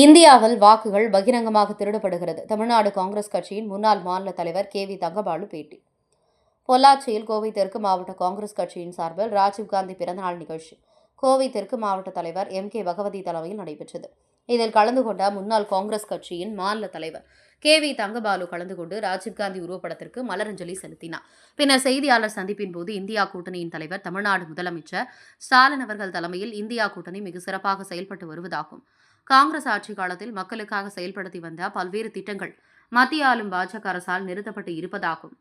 இந்தியாவில் வாக்குகள் பகிரங்கமாக திருடப்படுகிறது. தமிழ்நாடு காங்கிரஸ் கட்சியின் முன்னாள் மாநில தலைவர் கே வி தங்கபாலு பேட்டி. பொள்ளாச்சியில் கோவை தெற்கு மாவட்ட காங்கிரஸ் கட்சியின் சார்பில் ராஜீவ்காந்தி பிறந்தநாள் நிகழ்ச்சி. கோவை தெற்கு மாவட்ட தலைவர் எம் கே பகவதி தலைமையில் நடைபெற்றது. இதில் கலந்து கொண்ட முன்னாள் காங்கிரஸ் கட்சியின் மாநில தலைவர் கே வி தங்கபாலு கலந்து கொண்டு ராஜீவ்காந்தி உருவப்படத்திற்கு மலரஞ்சலி செலுத்தினார். பின்னர் செய்தியாளர் சந்திப்பின் போது இந்தியா கூட்டணியின் தலைவர் தமிழ்நாடு முதலமைச்சர் ஸ்டாலின் அவர்கள் தலைமையில் இந்தியா கூட்டணி மிக சிறப்பாக செயல்பட்டு வருவதாகும். காங்கிரஸ் ஆட்சி காலத்தில் மக்களுக்காக செயல்படுத்தி வந்த பல்வேறு திட்டங்கள் மத்திய ஆளும் பாஜக அரசால் நிறுத்தப்பட்டு இருப்பதாகும்.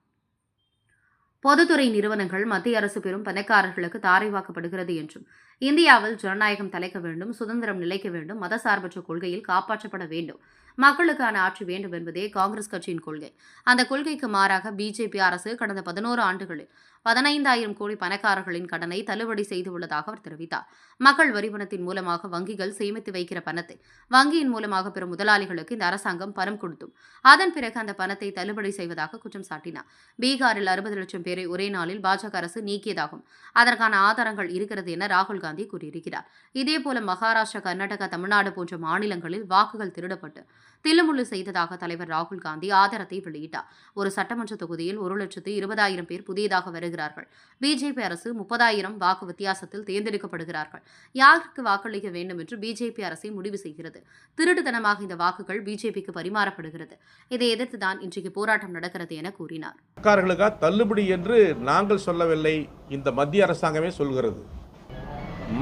பொதுத்துறை நிறுவனங்கள் மத்திய அரசு பெரும் பணக்காரர்களுக்கு தாரைவாக்கப்படுகிறது என்றும் இந்தியாவில் ஜனநாயகம் தலைக்க வேண்டும் சுதந்திரம் நிலைக்க வேண்டும் மதசார்பற்ற கொள்கையில் காப்பாற்றப்பட வேண்டும். மக்களுக்கான ஆட்சி வேண்டும் என்பதே காங்கிரஸ் கட்சியின் கொள்கை. அந்த கொள்கைக்கு மாறாக பிஜேபி அரசு கடந்த பதினோரு ஆண்டுகளில் பதினைந்தாயிரம் கோடி பணக்காரர்களின் கடனை தள்ளுபடி செய்துள்ளதாக அவர் தெரிவித்தார். மக்கள் வரிபணத்தின் மூலமாக வங்கிகள் சேமித்து வைக்கிற பணத்தை வங்கியின் மூலமாக பெறும் முதலாளிகளுக்கு இந்த அரசாங்கம் பணம் கொடுத்தும். அதன் பிறகு அந்த பணத்தை தள்ளுபடி செய்வதாக குற்றம் சாட்டினார். பீகாரில் அறுபது லட்சம் பேரை ஒரே நாளில் பாஜக அரசு நீக்கியதாகும். அதற்கான ஆதாரங்கள் இருக்கிறது என ராகுல் காந்தி கூறியிருக்கிறார் இதேபோல மகாராஷ்டிரா கர்நாடகா தமிழ்நாடு போன்ற மாநிலங்களில் வாக்குகள் திருடப்பட்டு தில்லுமுள்ளு செய்ததாக தலைவர் ராகுல் காந்தி ஆதாரத்தை வெளியிட்டார் ஒரு சட்டமன்ற தொகுதியில் ஒரு லட்சத்து இருபதாயிரம் பேர் புதியதாக வருகிறார்கள் பிஜேபி அரசு முப்பதாயிரம் வாக்கு வித்தியாசத்தில் தேர்ந்தெடுக்கப்படுகிறார்கள் யாருக்கு வாக்களிக்க வேண்டும் என்று பிஜேபி அரசை முடிவு செய்கிறது திருட்டுத்தனமாக இந்த வாக்குகள் பிஜேபிக்கு பரிமாறப்படுகிறது இதை எதிர்த்துதான் இன்றைக்கு போராட்டம் நடக்கிறது என கூறினார் தள்ளுபடி என்று நாங்கள் சொல்லவில்லை இந்த மத்திய அரசாங்கமே சொல்கிறது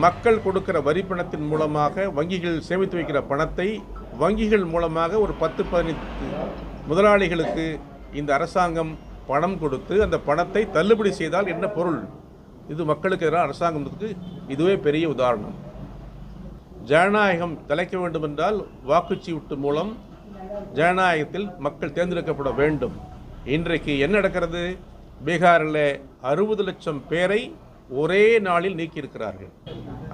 மக்கள் கொடுக்கிற வரி பணத்தின் மூலமாக வங்கிகள் சேமித்து வைக்கிற பணத்தை வங்கிகள் மூலமாக ஒரு பத்து பதினைந்து முதலாளிகளுக்கு இந்த அரசாங்கம் பணம் கொடுத்து அந்த பணத்தை தள்ளுபடி செய்தால் என்ன பொருள்? இது மக்களுக்கு எதிராக அரசாங்கத்துக்கு இதுவே பெரிய உதாரணம். ஜனநாயகம் தலைக்க வேண்டும் என்றால் வாக்குச்சீட்டு மூலம் ஜனநாயகத்தில் மக்கள் தேர்ந்தெடுக்கப்பட வேண்டும். இன்றைக்கு என்ன நடக்கிறது? பீகாரில் அறுபது லட்சம் பேரை ஒரே நாளில் நீக்கியிருக்கிறார்கள்.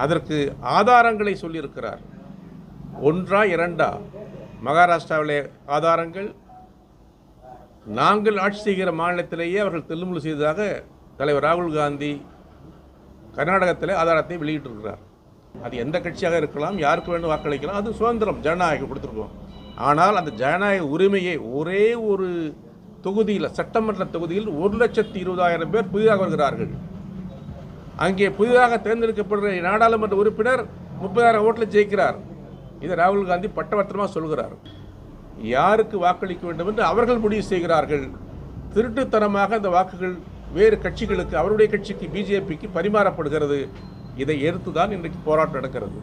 அதற்கு ஆதாரங்களை சொல்லியிருக்கிறார். ஒன்றா இரண்டா? மகாராஷ்டிராவிலே ஆதாரங்கள். நாங்கள் ஆட்சி செய்கிற மாநிலத்திலேயே அவர்கள் தில்லுமுள்ளு செய்ததாக தலைவர் ராகுல் காந்தி கர்நாடகத்திலே ஆதாரத்தை வெளியிட்டிருக்கிறார். அது எந்த கட்சியாக இருக்கலாம் யாருக்கு வேண்டும் வாக்களிக்கலாம் அது சுதந்திரம் ஜனநாயகம் கொடுத்துருக்கோம். ஆனால் அந்த ஜனநாயக உரிமையை ஒரே ஒரு தொகுதியில் சட்டமன்ற தொகுதியில் ஒரு லட்சத்தி இருபதாயிரம் பேர் புதிதாக வருகிறார்கள். அங்கே புதிதாக தேர்ந்தெடுக்கப்படுகிற நாடாளுமன்ற உறுப்பினர் முப்பதாயிரம் ஓட்டில் ஜெயிக்கிறார். இதை ராகுல் காந்தி பட்டவர்த்தனமாக சொல்கிறார். யாருக்கு வாக்களிக்க வேண்டும் என்று அவர்கள் முடிவு செய்கிறார்கள். திருட்டுத்தனமாக அந்த வாக்குகள் வேறு கட்சிகளுக்கு அவருடைய கட்சிக்கு பிஜேபிக்கு பரிமாறப்படுகிறது. இதை எதிர்த்து தான் இன்றைக்கு போராட்டம் நடக்கிறது.